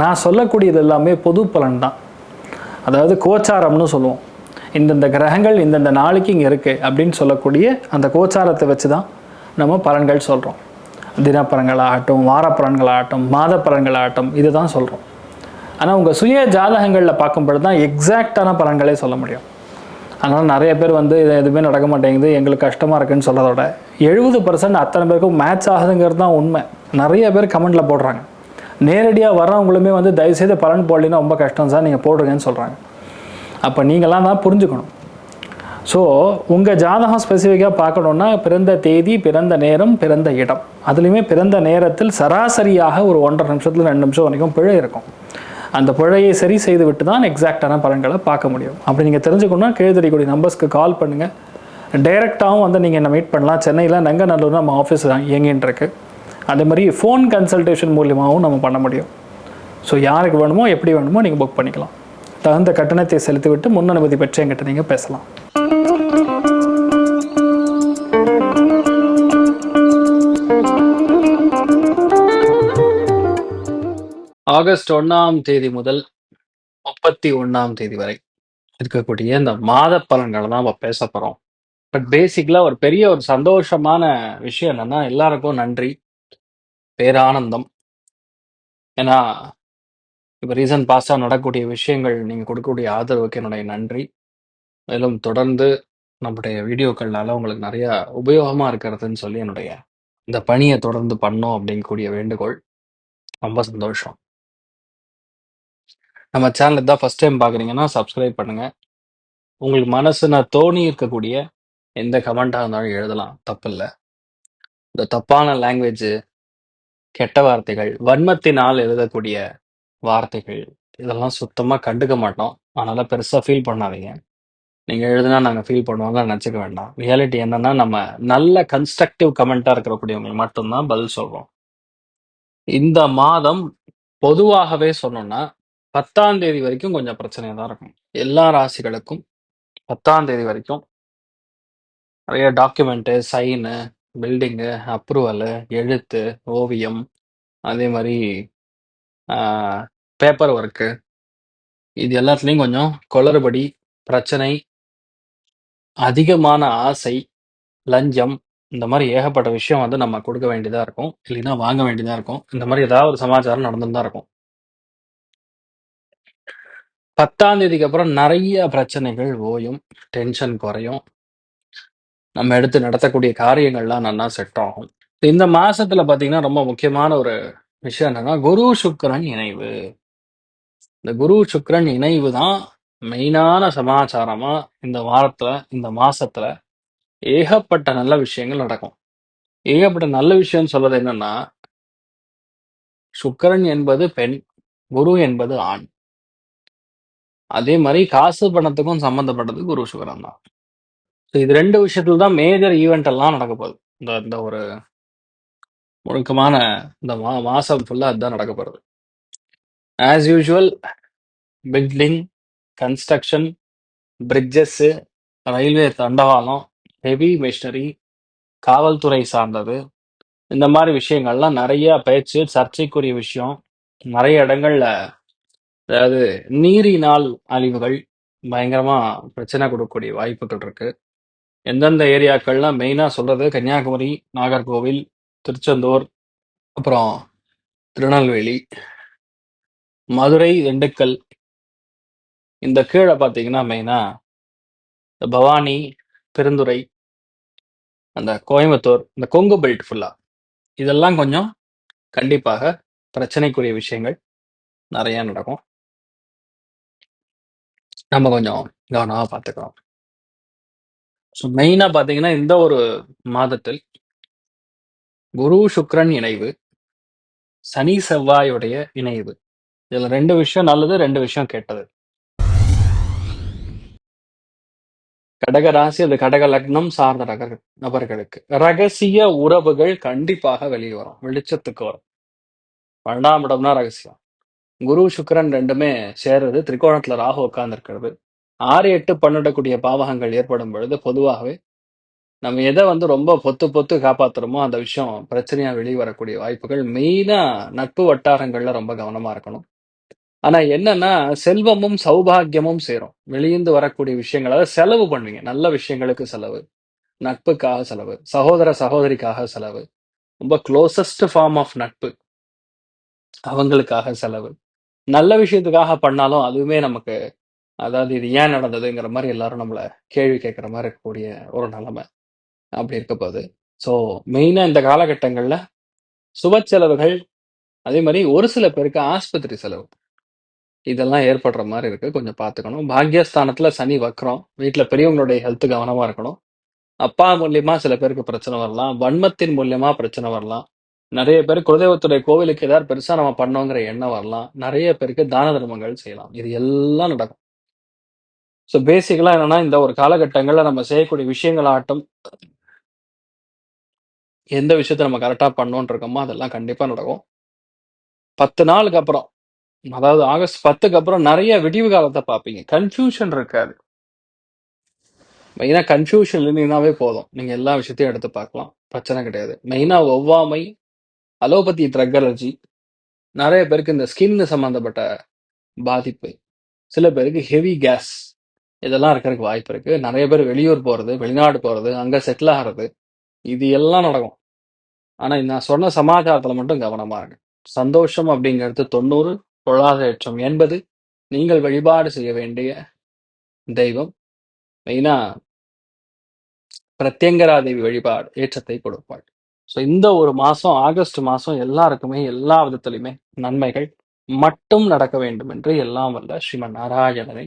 நான் சொல்லக்கூடியது எல்லாமே பொது பலன் தான் அதாவது கோச்சாரம்னு சொல்லுவோம். இந்தந்த கிரகங்கள் இந்தந்த நாளைக்கு இங்கே இருக்குது அப்படின்னு சொல்லக்கூடிய அந்த கோச்சாரத்தை வச்சு தான் நம்ம பலன்கள் சொல்கிறோம் தினப்பலன்களாகட்டும் வாரப்பலன்களாகட்டும் மாத பலன்களாகட்டும் இது தான் சொல்கிறோம் ஆனால் உங்கள் சுய ஜாதகங்களில் பார்க்கும்பொழுது தான் எக்ஸாக்டான பலன்களே சொல்ல முடியும். அதனால் நிறைய பேர் வந்து இது எதுவுமே நடக்க மாட்டேங்குது எங்களுக்கு கஷ்டமாக இருக்குன்னு சொல்கிறதோட எழுபது பர்சன்ட் அத்தனை பேருக்கும் மேட்ச் ஆகுதுங்கிறது தான் உண்மை. நிறைய பேர் கமெண்டில் போடுறாங்க. நேரடியாக வர்றவங்களுமே வந்து தயவுசெய்து பலன் போடலின்னா ரொம்ப கஷ்டம் சார் நீங்கள் போடுறீங்கன்னு சொல்கிறாங்க அப்போ நீங்களாம் தான் புரிஞ்சுக்கணும். ஸோ உங்கள் ஜாதகம் ஸ்பெசிஃபிக்காக பார்க்கணுன்னா பிறந்த தேதி பிறந்த நேரம் பிறந்த இடம். அதுலேயுமே பிறந்த நேரத்தில் சராசரியாக ஒரு ஒன்றரை நிமிஷத்தில் ரெண்டு நிமிஷம் வரைக்கும் பிழை இருக்கும். அந்த பிழையை சரி செய்து விட்டு தான் எக்ஸாக்டான பலன்களை பார்க்க முடியும். அப்படி நீங்கள் தெரிஞ்சுக்கணுன்னா கீழ்தடிக்கூடிய நம்பர்ஸ்க்கு கால் பண்ணுங்கள் டைரெக்டாகவும் வந்து நீங்கள் என்ன மீட் பண்ணலாம். சென்னையில் நங்கநல்லூர் நம்ம ஆஃபீஸ் தான் இயங்கின்னு இருக்குது அதே மாதிரி ஃபோன் கன்சல்டேஷன் மூலியமாகவும் நம்ம பண்ண முடியும். ஸோ யாருக்கு வேணுமோ எப்படி வேணுமோ நீங்கள் புக் பண்ணிக்கலாம். தகுந்த கட்டணத்தை செலுத்திவிட்டு முன் அனுமதி பெற்று என்கிட்ட நீங்கள் பேசலாம். ஆகஸ்ட் ஒன்றாம் தேதி முதல் முப்பத்தி ஒன்றாம் தேதி வரை இருக்கக்கூடிய இந்த மாத பலன்களை தான் நம்ம பேச போகிறோம் பட் பேசிக்கலாக ஒரு பெரிய ஒரு சந்தோஷமான விஷயம் என்னன்னா எல்லாருக்கும் நன்றி. பேரானந்தம். ஏன்னா இப்போ ரீசன்ட் பாஸ்டாக நடக்கக்கூடிய விஷயங்கள் நீங்கள் கொடுக்கக்கூடிய ஆதரவுக்கு என்னுடைய நன்றி. மேலும் தொடர்ந்து நம்முடைய வீடியோக்கள்னால உங்களுக்கு நிறைய உபயோகமாக இருக்கிறதுன்னு சொல்லி என்னுடைய இந்த பணியை தொடர்ந்து பண்ணோம் அப்படிங்கக்கூடிய வேண்டுகோள். ரொம்ப சந்தோஷம். நம்ம சேனல் தான் ஃபர்ஸ்ட் டைம் பார்க்குறீங்கன்னா சப்ஸ்கிரைப் பண்ணுங்க. உங்களுக்கு மனசுன தோணி இருக்கக்கூடிய எந்த கமெண்ட்டாக இருந்தாலும் எழுதலாம். தப்பில்லை. இந்த தப்பான லாங்குவேஜ் கெட்ட வார்த்தைகள் வன்மத்தினால் எழுதக்கூடிய வார்த்தைகள் இதெல்லாம் சுத்தமாக கண்டுக்க மாட்டோம். அதனால பெருசாக ஃபீல் பண்ணாதீங்க. நீங்கள் எழுதுனா நாங்கள் ஃபீல் பண்ணுவாங்கன்னு நினச்சிக்க வேண்டாம். ரியாலிட்டி என்னன்னா நம்ம நல்ல கன்ஸ்ட்ரக்டிவ் கமெண்ட்டாக இருக்கக்கூடியவங்களுக்கு மட்டும்தான் பதில் சொல்கிறோம் இந்த மாதம் பொதுவாகவே சொன்னோம்னா பத்தாம் தேதி வரைக்கும் கொஞ்சம் பிரச்சனையாக தான் இருக்கும். எல்லா ராசிகளுக்கும் பத்தாம் தேதி வரைக்கும் நிறைய டாக்குமெண்ட்டு சைனு பில்டிங்கு அப்ரூவலு எழுத்து ஓவியம் அதே மாதிரி பேப்பர் ஒர்க்கு இது எல்லாத்துலேயும் கொஞ்சம் குளறுபடி பிரச்சனை அதிகமான ஆசை லஞ்சம் இந்த மாதிரி ஏகப்பட்ட விஷயம் வந்து நம்ம கொடுக்க வேண்டியதாக இருக்கும். இல்லைன்னா வாங்க வேண்டியதாக இருக்கும். இந்த மாதிரி ஏதாவது ஒரு சமாச்சாரம் நடந்துன்னு தான் இருக்கும். பத்தாம் தேதிக்கு அப்புறம் நிறைய பிரச்சனைகள் ஓயும் டென்ஷன் குறையும். நம்ம எடுத்து நடத்தக்கூடிய காரியங்கள்லாம் நல்லா செட் ஆகும். இந்த மாசத்துல பாத்தீங்கன்னா ரொம்ப முக்கியமான ஒரு விஷயம் என்னன்னா குரு சுக்கிரன் இணைவு. இந்த குரு சுக்கிரன் இணைவு தான் மெயினான சமாச்சாரமா இந்த வாரத்துல இந்த மாசத்துல ஏகப்பட்ட நல்ல விஷயங்கள் நடக்கும். ஏகப்பட்ட நல்ல விஷயம் சொல்றது என்னன்னா சுக்கிரன் என்பது பெண் குரு என்பது ஆண். அதே மாதிரி காசு பணத்துக்கும் சம்பந்தப்பட்டது குரு சுக்கிரன் தான். ஸோ இது ரெண்டு விஷயத்துல தான் மேஜர் ஈவெண்ட் எல்லாம் நடக்க போகுது. இந்த இந்த ஒரு முழுக்கமான இந்த மா மாசம் ஃபுல்லாக அதுதான் நடக்க போகிறது as usual building construction bridges railway தண்டவாளம் ஹெவி மிஷினரி காவல்துறை சார்ந்தது. இந்த மாதிரி விஷயங்கள்லாம் நிறைய பேச்சு சர்ச்சைக்குரிய விஷயம். நிறைய இடங்கள்ல அதாவது நீரினால் அழிவுகள் பயங்கரமா பிரச்சனை கொடுக்கக்கூடிய வாய்ப்புகள் இருக்கு. எந்தெந்த ஏரியாக்கள்லாம் மெயினாக சொல்கிறது கன்னியாகுமரி நாகர்கோவில் திருச்செந்தூர் அப்புறம் திருநெல்வேலி மதுரை திண்டுக்கல். இந்த கீழே பார்த்தீங்கன்னா மெயினாக இந்த பவானி பெருந்துறை அந்த கோயம்புத்தூர் இந்த கொங்கு பெல்ட் ஃபுல்லாக இதெல்லாம் கொஞ்சம் கண்டிப்பாக பிரச்சனைக்குரிய விஷயங்கள் நிறையா நடக்கும். நம்ம கொஞ்சம் கவனமாக பார்த்துக்கிறோம் ஸோ மெயினா பார்த்தீங்கன்னா இந்த ஒரு மாதத்தில் குரு சுக்கிரன் இணைவு சனி செவ்வாயுடைய இணைவு. இதுல ரெண்டு விஷயம் நல்லது ரெண்டு விஷயம் கெட்டது. கடக ராசி அது கடக லக்னம் சார்ந்த ரக நபர்களுக்கு. ரகசிய உறவுகள் கண்டிப்பாக வெளியே வரும் வெளிச்சத்துக்கு வரும். பன்னெண்டாம் இடம்னா ரகசியம். குரு சுக்கிரன் ரெண்டுமே சேர்றது திரிகோணத்துல ராகு உட்கார்ந்து ஆறு எட்டு பன்னெண்டக்கூடிய பாவகங்கள் ஏற்படும் பொழுது பொதுவாகவே நம்ம எதை வந்து ரொம்ப பொத்து பொத்து காப்பாத்துறோமோ அந்த விஷயம் பிரச்சனையா வெளியே வரக்கூடிய வாய்ப்புகள் மெயினா நட்பு வட்டாரங்கள்ல ரொம்ப கவனமா இருக்கணும். ஆனா என்னன்னா செல்வமும் சௌபாகியமும் சேரும். வெளியிருந்து வரக்கூடிய விஷயங்கள் அதாவது செலவு பண்ணுவீங்க. நல்ல விஷயங்களுக்கு செலவு நட்புக்காக செலவு சகோதர சகோதரிக்காக செலவு ரொம்ப க்ளோசஸ்ட் ஃபார்ம் ஆஃப் நட்பு அவங்களுக்காக செலவு. நல்ல விஷயத்துக்காக பண்ணாலும் அதுவுமே நமக்கு அதாவது இது ஏன் நடந்ததுங்கிற மாதிரி எல்லாரும் நம்மளை கேள்வி கேட்குற மாதிரி இருக்கக்கூடிய ஒரு நிலைமை அப்படி இருக்க போகுது. ஸோ மெயினாக இந்த காலகட்டங்களில் சுப செலவுகள் அதே மாதிரி ஒரு சில பேருக்கு ஆஸ்பத்திரி செலவு. இதெல்லாம் ஏற்படுற மாதிரி இருக்கு. கொஞ்சம் பார்த்துக்கணும். பாக்யஸ்தானத்துல சனி வக்கிறோம் வீட்டில் பெரியவங்களுடைய ஹெல்த்து கவனமா இருக்கணும். அப்பா மூலியமா சில பேருக்கு பிரச்சனை வரலாம். வன்மத்தின் மூலியமா பிரச்சனை வரலாம். நிறைய பேர் குலதெய்வத்துடைய கோவிலுக்கு ஏதாவது பெருசா நம்ம பண்ணோங்கிற எண்ணம் வரலாம். நிறைய பேருக்கு தான தர்மங்கள் செய்யலாம். இது எல்லாம் நடக்கும். ஸோ பேசிக்கலாம் என்னன்னா இந்த ஒரு காலகட்டங்களில் நம்ம செய்யக்கூடிய விஷயங்கள் ஆட்டம் எந்த விஷயத்த நம்ம கரெக்டாக பண்ணோன்னு இருக்கோமோ அதெல்லாம் கண்டிப்பா நடக்கும். பத்து நாளுக்கு அப்புறம் அதாவது ஆகஸ்ட் பத்துக்கு அப்புறம் நிறைய விடிவு காலத்தை பார்ப்பீங்க. கன்ஃபியூஷன் இருக்காது. மெயினாக கன்ஃபியூஷன் இருந்தீங்கன்னாவே போதும். நீங்கள் எல்லா விஷயத்தையும் எடுத்து பார்க்கலாம். பிரச்சனை கிடையாது. மெயினாக ஒவ்வாமை அலோபதி ட்ரக் அலர்ஜி நிறைய பேருக்கு இந்த ஸ்கின் சம்மந்தப்பட்ட பாதிப்பு. சில பேருக்கு ஹெவி கேஸ் இதெல்லாம் இருக்கிறதுக்கு வாய்ப்பு இருக்கு. நிறைய பேர் வெளியூர் போறது வெளிநாடு போறது அங்க செட்டில் ஆகிறது இது எல்லாம் நடக்கும். ஆனா நான் சொன்ன சமாச்சாரத்துல மட்டும் கவனமா இருக்கு சந்தோஷம் அப்படிங்கிறது தொண்ணூறு பொழாத ஏற்றம் எண்பது நீங்கள் வழிபாடு செய்ய வேண்டிய தெய்வம். மெயினா பிரத்யங்கரா தேவி வழிபாடு ஏற்றத்தை கொடுப்பாள். ஸோ இந்த ஒரு மாசம் ஆகஸ்ட் மாசம் எல்லாருக்குமே எல்லா விதத்திலுமே நன்மைகள் மட்டும் நடக்க வேண்டும் என்று எல்லாம் வல்ல ஸ்ரீமன் நாராயணனை